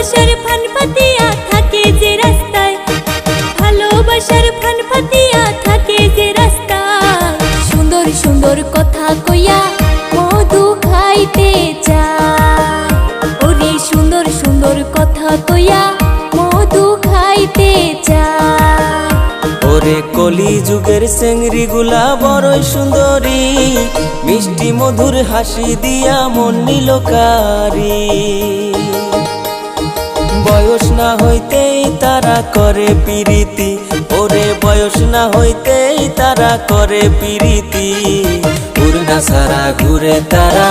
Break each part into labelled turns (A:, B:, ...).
A: ভালোবাসার ফান ফাতিয়া থাকে যে রাস্তায়। ভালোবাসার ফান ফাতিয়া থাকে যে রাস্তা সুন্দর সুন্দর কথা কইয়া মধু খাইতে চা ওরে সুন্দর সুন্দর কথা কইয়া মধু খাইতে চা
B: ওরে কলি যুগের সেংরি গুলা বড়ই সুন্দরী। মিষ্টি মধুর হাসি দিয়া মন নীলকারী। বয়স না হইতেই তারা করে পিরিতি। ওরে বয়স না হইতেই তারা করে পিরিতি। উড়না সারা ঘুরে তারা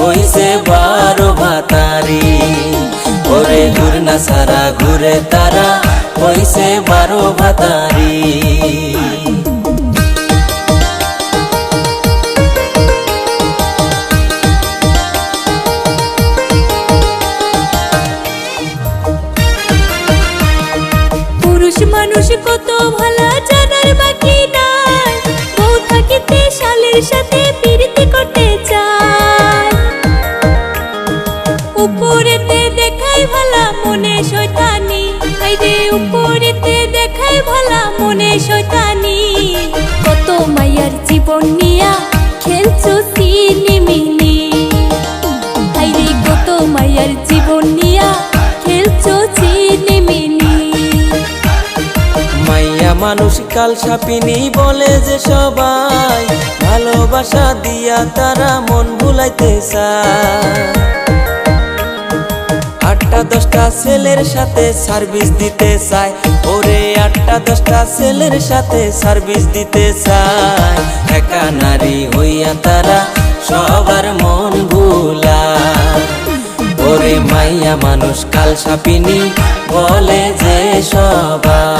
B: হইছে বারো ভাতারি। ওরে ঘুরনা সারা ঘুরে তারা হইছে বারো ভাতারি।
A: পুরুষ মানুষ কত ভালো জানার বাকি নাই। বউ থাকিতে শালের সাথে প্রীতি করতে চায়। উপরেতে দেখাই ভালা মনে উপরেতে দেখাই ভালা মনে
B: মাইয়া মানুষ কাল সাপিনি বলে যে সবাই, ভালোবাসা দিয়া তারা মন ভুলাইতে চায়। আটটা দশটা ছেলের সাথে সার্ভিস দিতে চায়, ওরে আটটা দশটা ছেলের সাথে সার্ভিস দিতে চায়। একা নারী হইয়া তারা সবার মন ভুলা ওরে মাইয়া মানুষ কাল সাপিনি বলে যে সবাই।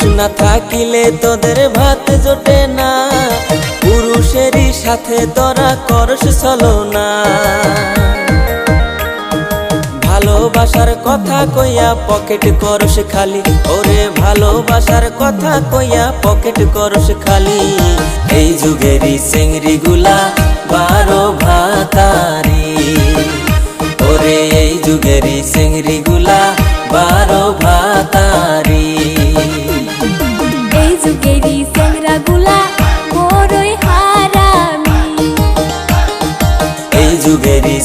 B: পুরুষ না থাকিলে তোদের ভাত জোটে না। পুরুষেরই সাথে তোরা করস চলো না। ভালোবাসার কথা কইয়া পকেট করস খালি। ওরে ভালোবাসার কথা কইয়া পকেট করস খালি। এই যুগেরই চেংড়ি গুলা বারো ভাতারি। ওরে এই যুগেরই চেংড়ি
A: যুগেরই চেংরা গুলা বড়ই হারামি।
B: এই যুগেরই